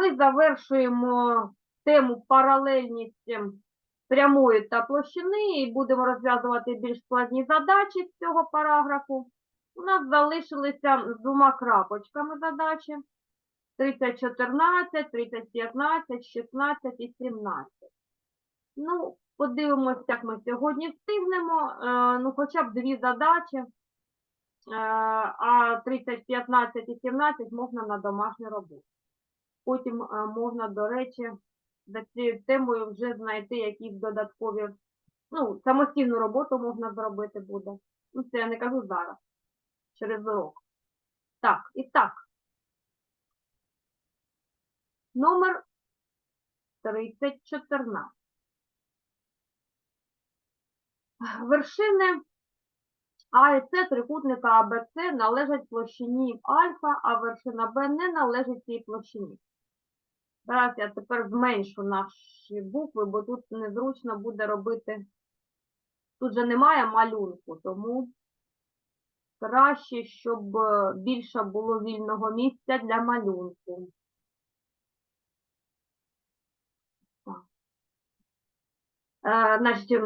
ми завершуємо тему паралельність прямої та площини і будемо розв'язувати більш складні задачі з цього параграфу. У нас залишилися двома крапочками задачі. 3014, 3015, 16 і 17. Ну, подивимося, як ми сьогодні встигнемо. Е, ну, хоча б дві задачі. Е, а 30, 15 і 17 можна на домашню роботу. Потім е, можна, до речі, за цією темою вже знайти якісь додаткові, ну, самостійну роботу можна зробити буде. Ну, це я не кажу зараз, через урок. Так, і так. Номер 3014. Вершини А і С трикутника АБЦ належать площині альфа, а вершина Б не належить цій площині. Зараз я тепер зменшу наші букви, бо тут незручно буде робити. Тут же немає малюнку, тому краще, щоб е, більше було вільного місця для малюнку. Е, Значить,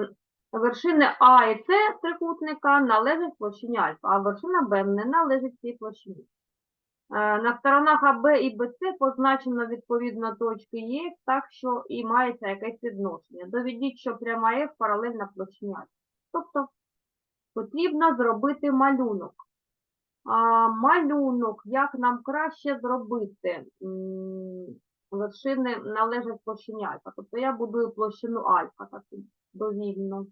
вершини А і С трикутника належать площині альфа, а вершина Б не належить цій площині. Е, На сторонах АБ і БЦ позначено відповідно точки Е, так що і мається якесь відношення. Доведіть, що пряма F паралельна площині альфа. Тобто потрібно зробити малюнок. А, малюнок, як нам краще зробити? Вершини належать площині альфа. Тобто я будую площину альфа таку довільну.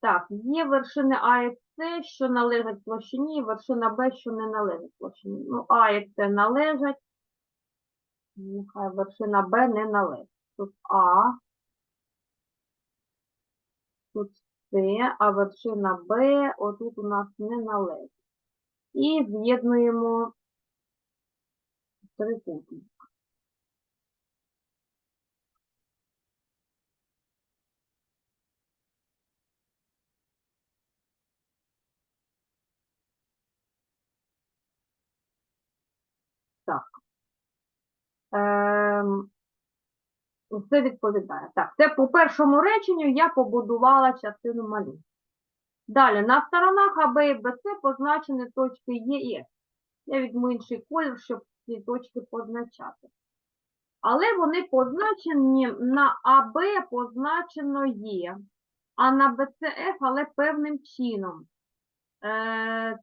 Так, є вершини А і С, що належать площині, і вершина Б, що не належить площині. Ну, А і С належать. Нехай вершина Б не належить. Тут А, тут С, а вершина Б отут у нас не належить. І з'єднуємо трикутник. Так. Ем, це відповідає. Так, це по першому реченню я побудувала частину малюнку. Далі, на сторонах АБ і БЦ позначені точки Е і Ф. Я візьму інший колір, щоб ці точки позначати. Але вони позначені на АБ позначено Є, а на БЦФ, але певним чином. Е,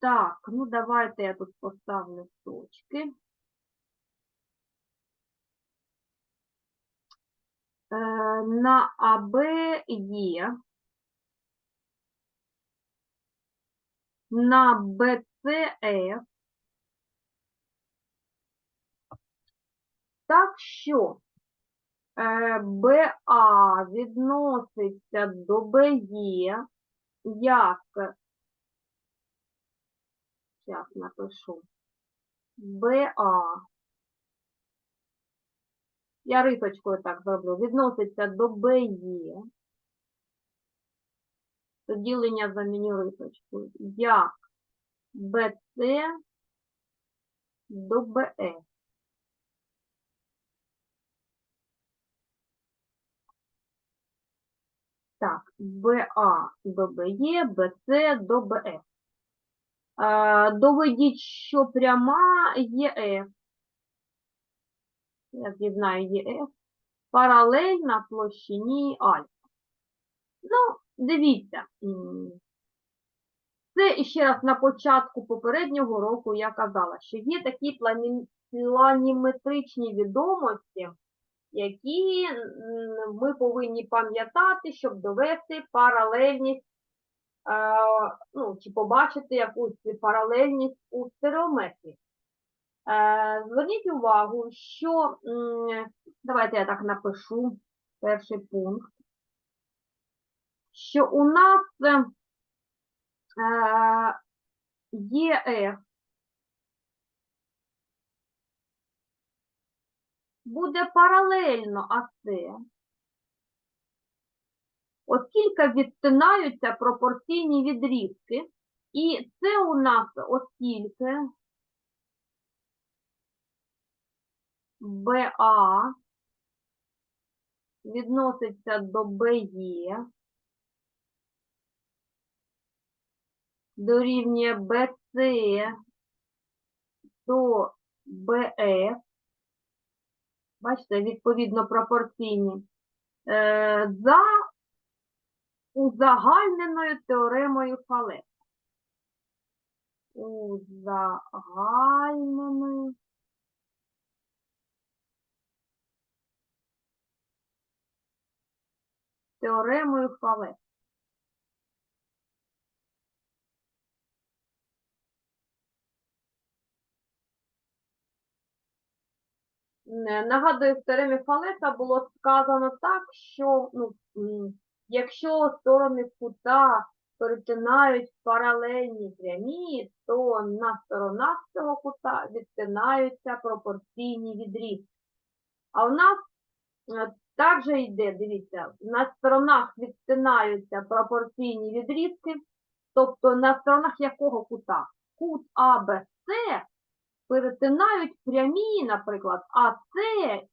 так, ну давайте я тут поставлю точки. На АБ є. На БЦФ. Так що е, БА відноситься до БЕ як, зараз напишу, БА, я рисочкою так зроблю, відноситься до БЕ, то ділення заміню рисочкою, як БЦ до БЕ. Так, БА до БЕ, БЦ до БФ. Е, Доведіть, що пряма ЄФ. Я з'єднаю ЄФ. Паралельна площині альфа. Ну, дивіться. Це іще раз на початку попереднього року я казала, що є такі плані- планіметричні відомості, які ми повинні пам'ятати, щоб довести паралельність, е, ну, чи побачити якусь паралельність у стереометрі. Е, Зверніть увагу, що, давайте я так напишу, перший пункт, що у нас е, ЄФ буде паралельно АС, оскільки відтинаються пропорційні відрізки, І це у нас оскільки БА відноситься до БЕ, дорівнює БЦ до БФ, бачите, відповідно пропорційні, е, за узагальненою теоремою Фалеса. Узагальненою теоремою Фалеса. Е, Нагадую, в теоремі Фалеса було сказано так, що ну, якщо сторони кута перетинають паралельні прямі, то на сторонах цього кута відтинаються пропорційні відрізки. А у нас е, так же йде, дивіться, на сторонах відтинаються пропорційні відрізки, тобто на сторонах якого кута? Кут АБС перетинають прямі, наприклад, АС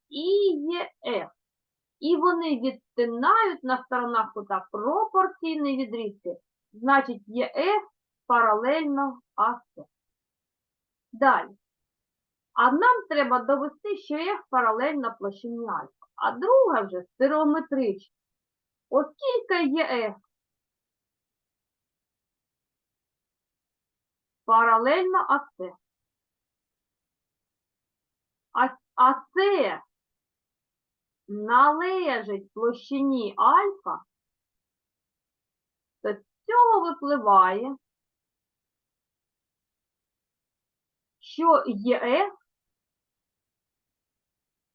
і ЄФ. І вони відтинають на сторонах кута пропорційні відрізки. Значить, ЄФ паралельно АС. Далі. А нам треба довести, що F паралельно площині альфа. А друга вже стереометрична. Оскільки ЄФ паралельно АС. А, а належить площині альфа, то з цього випливає, що ЄФ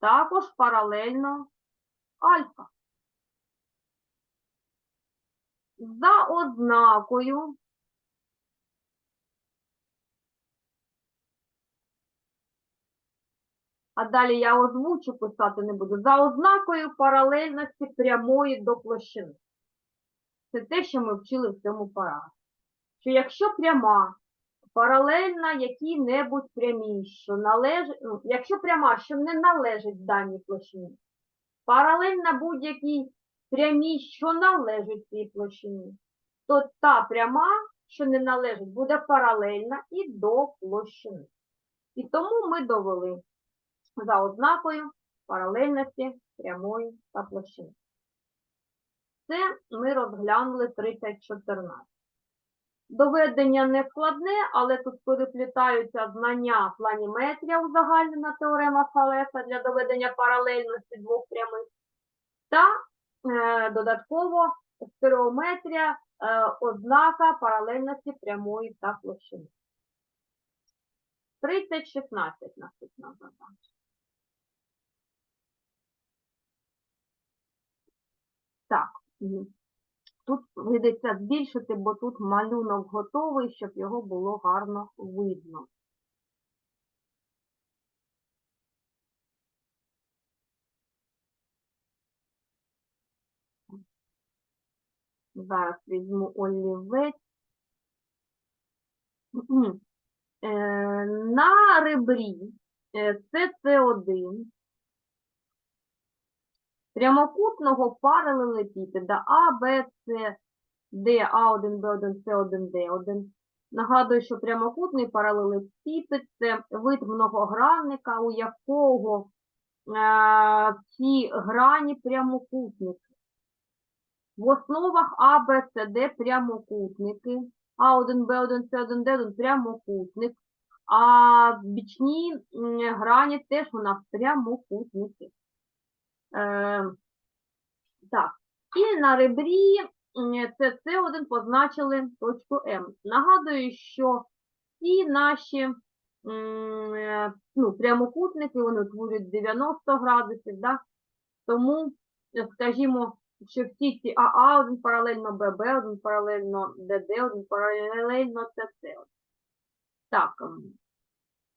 також паралельно альфа. За ознакою а далі я озвучу, писати не буду, за ознакою паралельності прямої до площини. Це те, що ми вчили в цьому параграфі. Що якщо пряма паралельна якій-небудь прямій, що належить, ну, якщо пряма, що не належить даній площині, паралельна будь-якій прямій, що належить цій площині, то та пряма, що не належить, буде паралельна і до площини. І тому ми довели за ознакою паралельності прямої та площини. Це ми розглянули 3014. Доведення не складне, але тут переплітаються знання планіметрія узагальнена теорема Фалеса для доведення паралельності двох прямих та е, додатково стереометрія е, ознака паралельності прямої та площини. 3016 наступна задача. Так, тут прийдеться збільшити, бо тут малюнок готовий, щоб його було гарно видно. Зараз візьму олівець. Е, На ребрі е, СС1 прямокутного паралелепіпеда А, Б, С, Д, А1, Б1, С1, Д1. Нагадую, що прямокутний паралелепіпед – це вид многогранника, у якого е, ці грані прямокутники. В основах А, Б, С, Д прямокутники. А1, Б1, С1, Д1 прямокутник. А бічні грані теж у нас прямокутники. Е, так, і на ребрі СС1 позначили точку М. Нагадую, що ці наші е, ну, прямокутники, вони утворюють 90 градусів, да? тому, е, скажімо, що всі ці АА1 паралельно ББ1, паралельно ДД1, паралельно СС1. Так, м,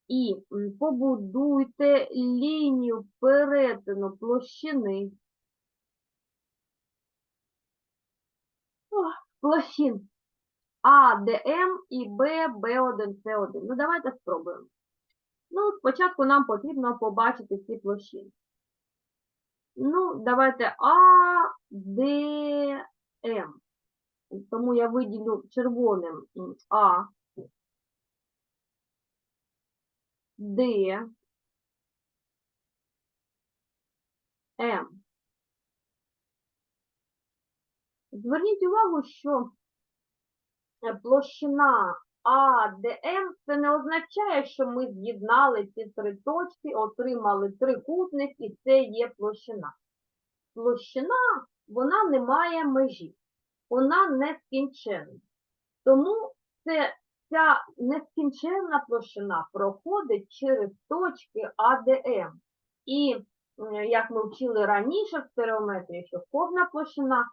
і побудуйте лінію перетину площини Ох, площин АДМ і Б, Б1, С1. Ну, давайте спробуємо. Ну, спочатку нам потрібно побачити ці площини. Ну, давайте А, Д, М. Тому я виділю червоним А, Д, М. Зверніть увагу, що е, площина АДМ це не означає, що ми з'єднали ці три точки, отримали трикутник і це є площина. Площина, вона не має межі, вона нескінченна. Тому це, ця нескінченна площина проходить через точки АДМ. І, як ми вчили раніше в стереометрії, що кожна площина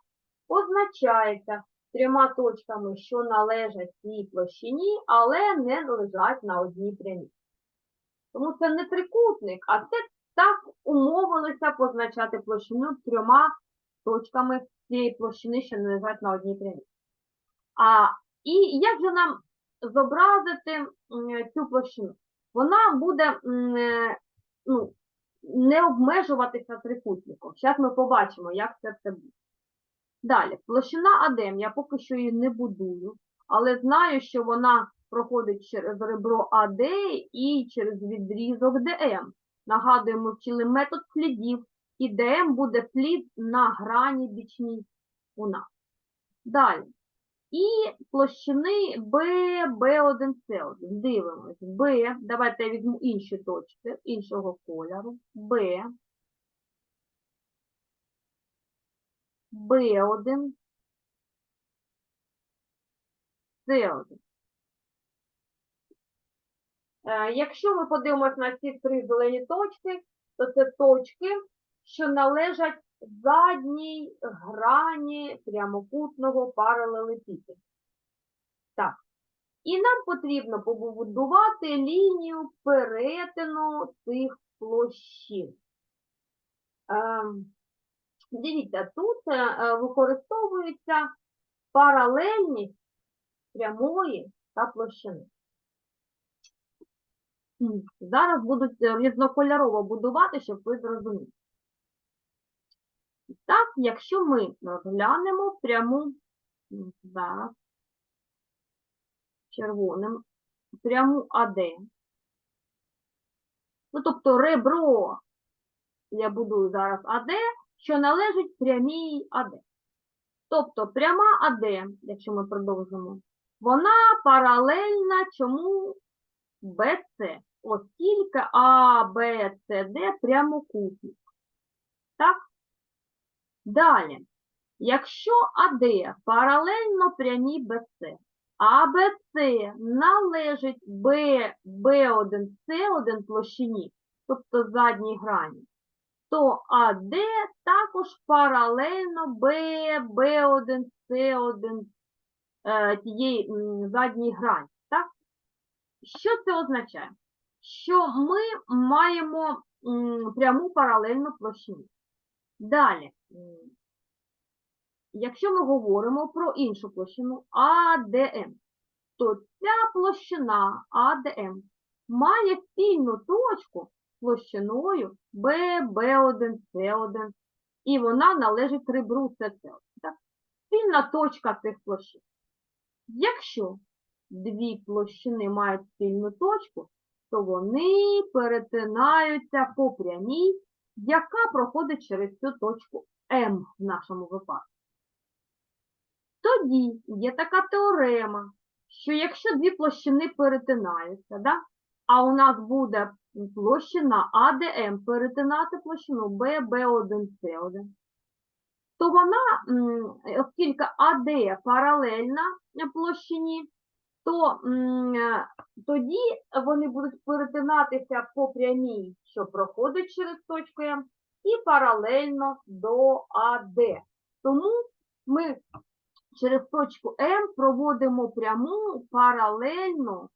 позначається трьома точками, що належать цій площині, але не лежать на одній прямій. Тому це не трикутник, а це так умовилися позначати площину трьома точками цієї площини, що не лежать на одній прямій. А, і як же нам зобразити цю площину? Вона буде е, ну, не обмежуватися трикутником. Зараз ми побачимо, як це все буде. Далі, площина АДМ, я поки що її не будую, але знаю, що вона проходить через ребро АД і через відрізок ДМ. Нагадую, ми вчили метод слідів, і ДМ буде слід на грані бічній у нас. Далі. І площини Б, Б1, С1. Дивимось. Б, давайте я візьму інші точки, іншого кольору. Б, Б1, С1. Е, Якщо ми подивимось на ці три зелені точки, то це точки, що належать задній грані прямокутного паралелепіпеду. Так. І нам потрібно побудувати лінію перетину цих площин. Ем, Дивіться, тут е, використовується паралельність прямої та площини. Зараз будуть е, різнокольорово будувати, щоб ви зрозуміли. Так, якщо ми розглянемо пряму, зараз, червоним, пряму АД, ну, тобто ребро, я будую зараз АД, що належить прямій АД. Тобто пряма АД, якщо ми продовжимо, вона паралельна чому БЦ, оскільки А, Б, С, Д. Так? Далі, якщо АД паралельно прямій БЦ, а БЦ належить Б, Б1, С1 площині, тобто задній грані, то АД також паралельно Б, Б1, С1 е, тієї задній грані. Так? Що це означає? Що ми маємо пряму паралельну площину. Далі, якщо ми говоримо про іншу площину АДМ, то ця площина АДМ має спільну точку площиною Б, Б1, С1, і вона належить ребру СС1. Спільна точка цих площин. Якщо дві площини мають спільну точку, то вони перетинаються по прямій, яка проходить через цю точку М в нашому випадку. Тоді є така теорема, що якщо дві площини перетинаються, да, а у нас буде площина АДМ перетинати площину Б, Б1, С1, то вона, оскільки АД паралельна площині, то тоді вони будуть перетинатися по прямій, що проходить через точку М, і паралельно до АД. Тому ми через точку М проводимо пряму паралельно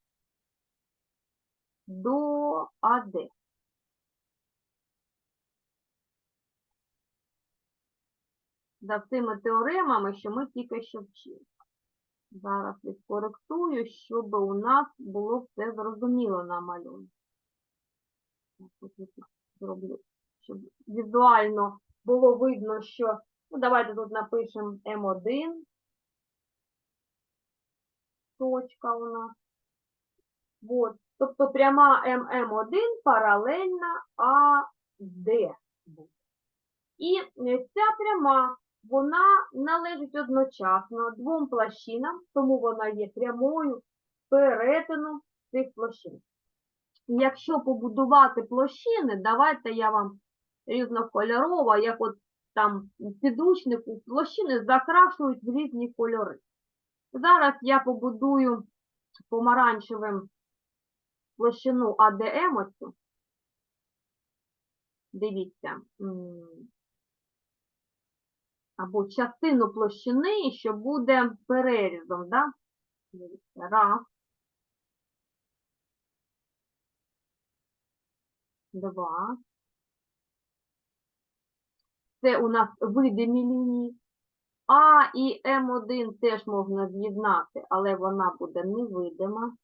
до АД. За цими теоремами, що ми тільки що вчили. Зараз відкоректую, щоб у нас було все зрозуміло на малюнку. Зроблю, щоб візуально було видно, що. Ну, давайте тут напишемо М1. Точка у нас. Вот. Тобто пряма ММ1 паралельна АД. І ця пряма, вона належить одночасно двом площинам, тому вона є прямою перетину цих площин. Якщо побудувати площини, давайте я вам різнокольорово, як от там підручнику, площини закрашують в різні кольори. Зараз я побудую помаранчевим площину АДМ оцю. Дивіться. Або частину площини, що буде перерізом, да? Дивіться, раз. Два. Це у нас видимі лінії. А і М1 теж можна з'єднати, але вона буде невидима.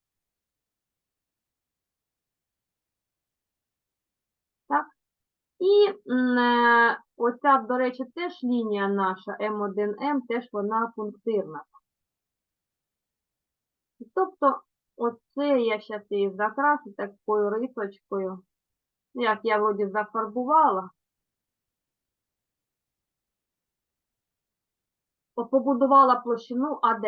Так. І е, оця, до речі, теж лінія наша М1М, теж вона пунктирна. Тобто, оце я зараз її закрашу такою рисочкою. Як я вроді зафарбувала. Побудувала площину АД.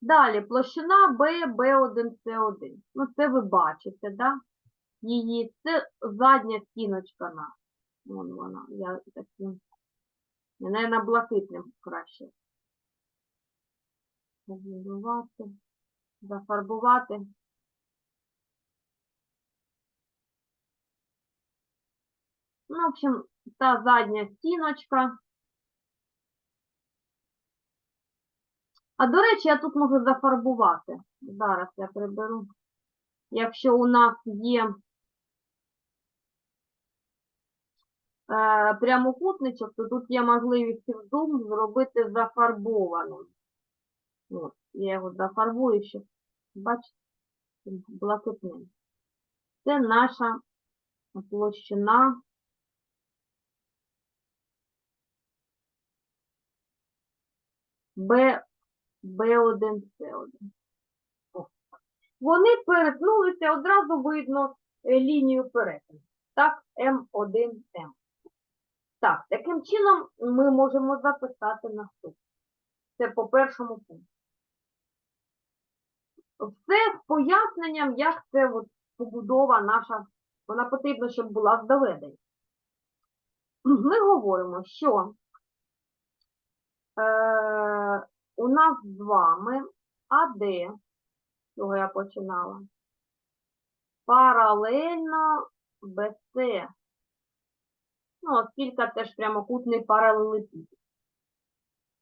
Далі площина Б, Б1, С1. Ну, це ви бачите, да? Її, це задня стіночка наша. Вон вона, я таким, наверное, блакитним краще. Побудувати, зафарбувати. Ну, в общем, та задня стіночка. А до речі, я тут можу зафарбувати. Зараз я приберу. Якщо у нас є е, прямокутничок, то тут є можливість в Zoom зробити зафарбованим. От, я його зафарбую ще. Бачите, блакитним. Це наша площина Б, Б1, С1. Вони перетнулися, одразу видно е, лінію перетину. Так, М1М. Так, таким чином ми можемо записати наступне. Це по першому пункту. Все з поясненням, як це от побудова наша, вона потрібна, щоб була з доведення. Ми говоримо, що е, у нас з вами АД, з цього я починала, паралельно БС. Ну, оскільки це ж прямокутний паралелепіпед.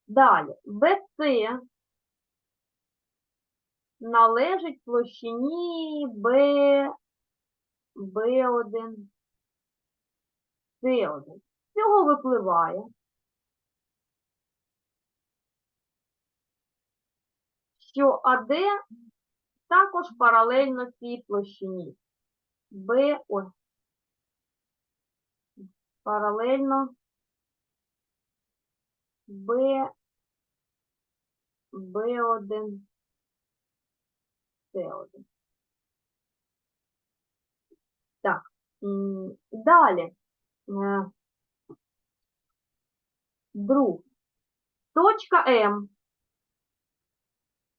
Далі, БС належить площині Б, Б1, С1. З цього випливає, що АД також паралельно цій площині. Б, ой, паралельно Б, Б1, С1. Так, далі. Е, Друг. Точка М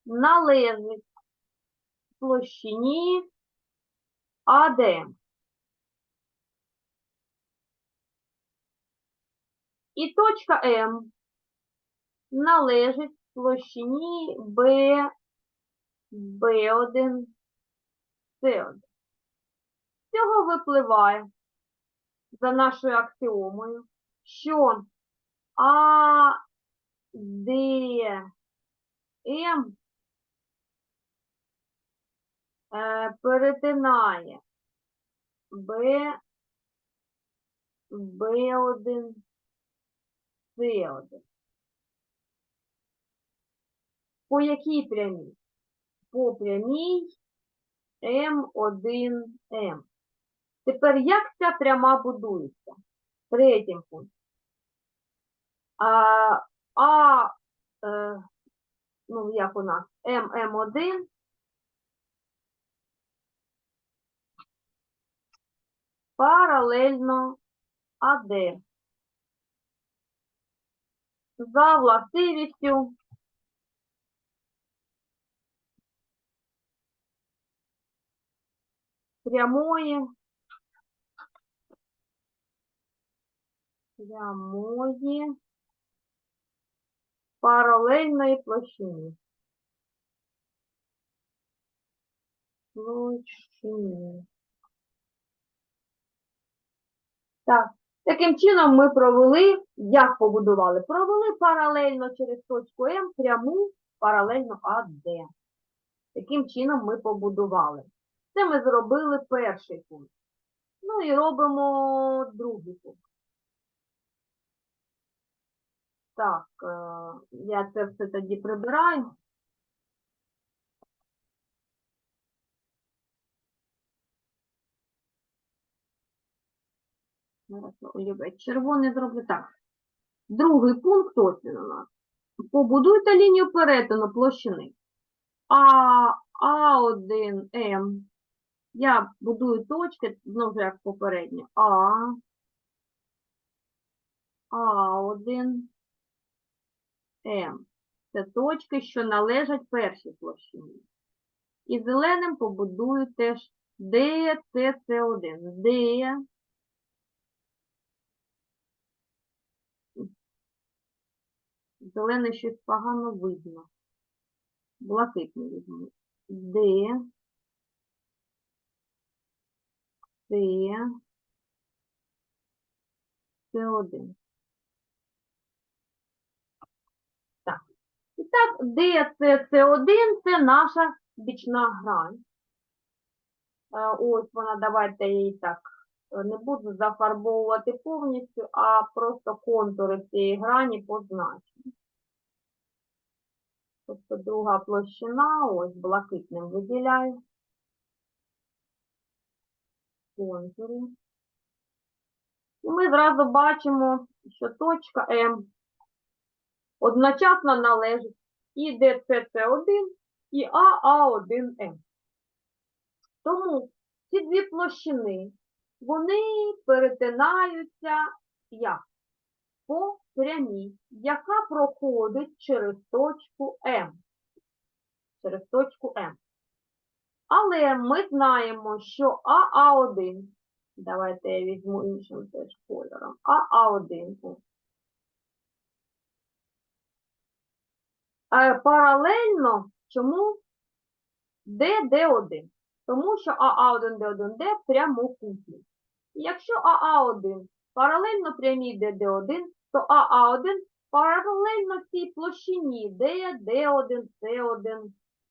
належить площині АД. І точка М належить площині Б, Б1, С1. З цього випливає за нашою аксіомою, що А, Д, М перетинає Б, Б1, С1. По якій прямій? По прямій М1М. Тепер як ця пряма будується? Третій пункт. А, а е, ну як у нас, ММ1 паралельно АД. За властивістю прямої прямої паралельної площини. Площини. Так, таким чином ми провели, як побудували? Провели паралельно через точку М пряму паралельно АД. Таким чином ми побудували. Це ми зробили перший пункт. Ну і робимо другий пункт. Так, е, я це все тоді прибираю. Олівець червоний зроблю так. Другий пункт ось у нас. Побудуйте лінію перетину площини. А, А1М. Я будую точки, знову як попередньо. А, А1, М. Це точки, що належать першій площині. І зеленим побудую теж Д, С, С1. Д, Зелене щось погано видно. Блакитний візьму. Д. С. С1. Так. І так, Д, С, С1 це наша бічна грань. Е, Ось вона, давайте я її так е, не буду зафарбовувати повністю, а просто контури цієї грані позначимо. Тобто друга площина, ось блакитним виділяю. Контури. І ми зразу бачимо, що точка М одночасно належить і ДЦЦ1, і АА1М. Тому ці дві площини, вони перетинаються як? По прямій, яка проходить через точку М. Через точку М. Але ми знаємо, що АА1, давайте я візьму іншим теж кольором, АА1 е, паралельно чому ДД1? Тому що АА1, Д1, Д прямокутні. І якщо АА1 паралельно прямій ДД1, то АА1 паралельно цій площині Д, Д1, С1,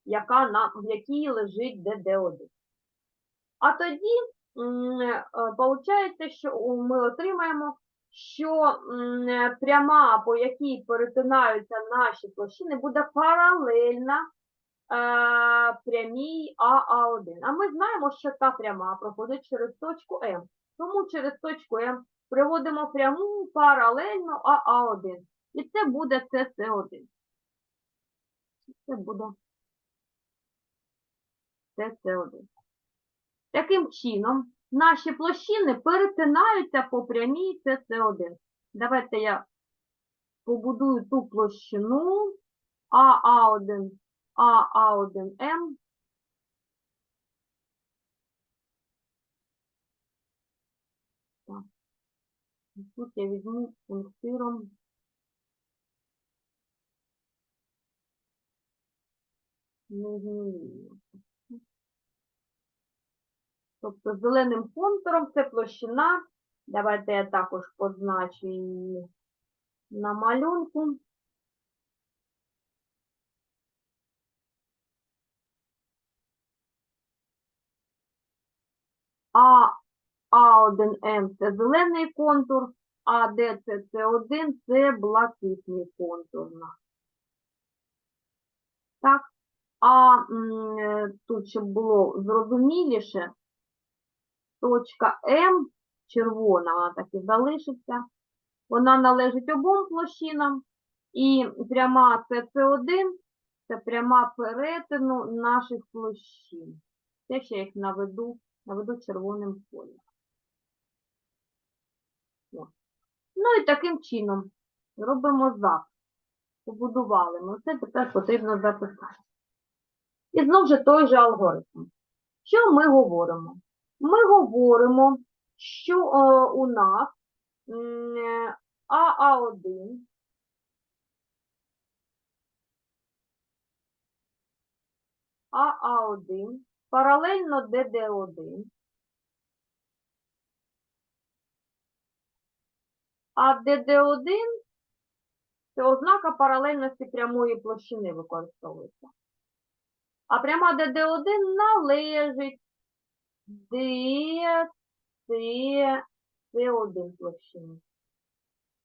яка на, в якій лежить ДД1. А тоді виходить, що ми отримаємо, що е, пряма, по якій перетинаються наші площини, буде паралельна е, прямій АА1. А ми знаємо, що та пряма проходить через точку М. Тому через точку М приводимо пряму паралельно АА1. І це буде СС1. Це буде СС1. Таким чином, наші площини перетинаються по прямій СС1. Давайте я побудую ту площину АА1, АА1М. Так. І Тут я візьму пунктиром. нижню лінію. Тобто зеленим контуром це площина. Давайте я також позначу її на малюнку. А А1М це зелений контур, а ДЦЦ1 це блакитний контур. Так? А е, тут, щоб було зрозуміліше, точка М червона, вона так і залишиться. Вона належить обом площинам. І пряма СС1 це пряма перетину наших площин. Це ще їх наведу, наведу червоним кольором. О. Ну і таким чином робимо запис. Побудували ми. Це тепер потрібно записати. І знову ж той же алгоритм. Що ми говоримо? Ми говоримо, що е, у нас е, АА1 АА1 паралельно ДД1, а ДД1 це ознака паралельності прямої площини використовується. А пряма ДД1 належить ДЦ1 площини.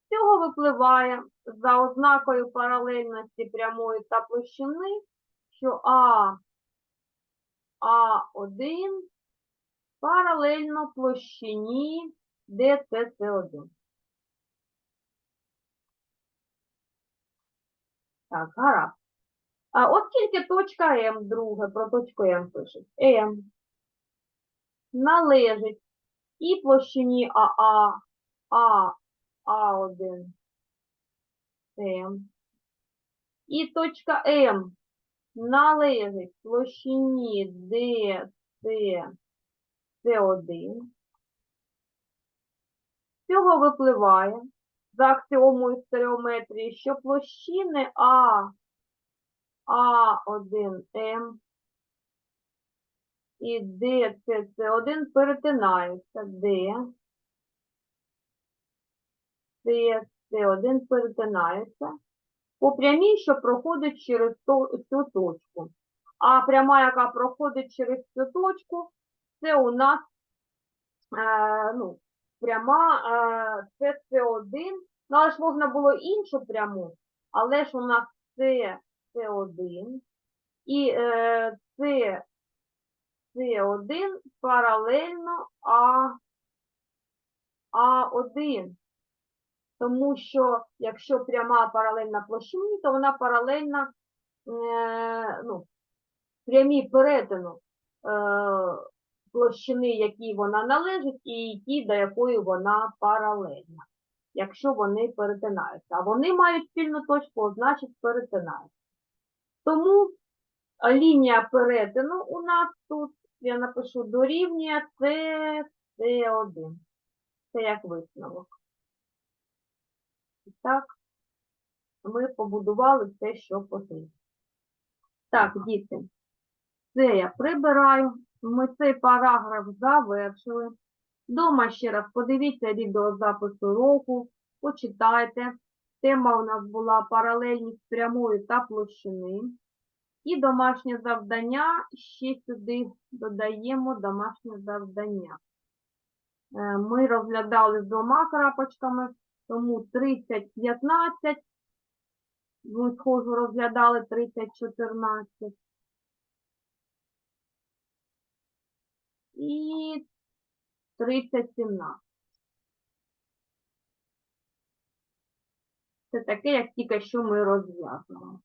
З цього випливає за ознакою паралельності прямої та площини, що А А1 паралельно площині ДЦС1. Так, гаразд. А оскільки точка М, друге, про точку М пишуть. М належить і площині АА, А, А1, М. І точка М належить площині DC, С1. З цього випливає за аксіомою стереометрії, що площини А, А1М і ДЦС1 перетинаються. Д, ЦС1 перетинаються по прямій, що проходить через цю точку. А пряма, яка проходить через цю точку, це у нас е, ну, пряма це С1. Ну, але ж можна було іншу пряму, але ж у нас це С1 і це С1 паралельно А, А1. Тому що якщо пряма паралельна площині, то вона паралельна е, ну, прямій перетину е, площини, якій вона належить, і ті, до якої вона паралельна, якщо вони перетинаються. А вони мають спільну точку, значить перетинаються. Тому лінія перетину у нас тут, я напишу, дорівнює С1. Це як висновок. І так, ми побудували те, що потрібно. Так, діти, це я прибираю. Ми цей параграф завершили. Дома ще раз подивіться відеозапис уроку, почитайте. Тема у нас була паралельність прямої та площини. І домашнє завдання, ще сюди додаємо домашнє завдання. Е, Ми розглядали з двома крапочками, тому 30-15. Ми схожу розглядали 30-14. І 30-17. Це таке, як тільки що ми розв'язували.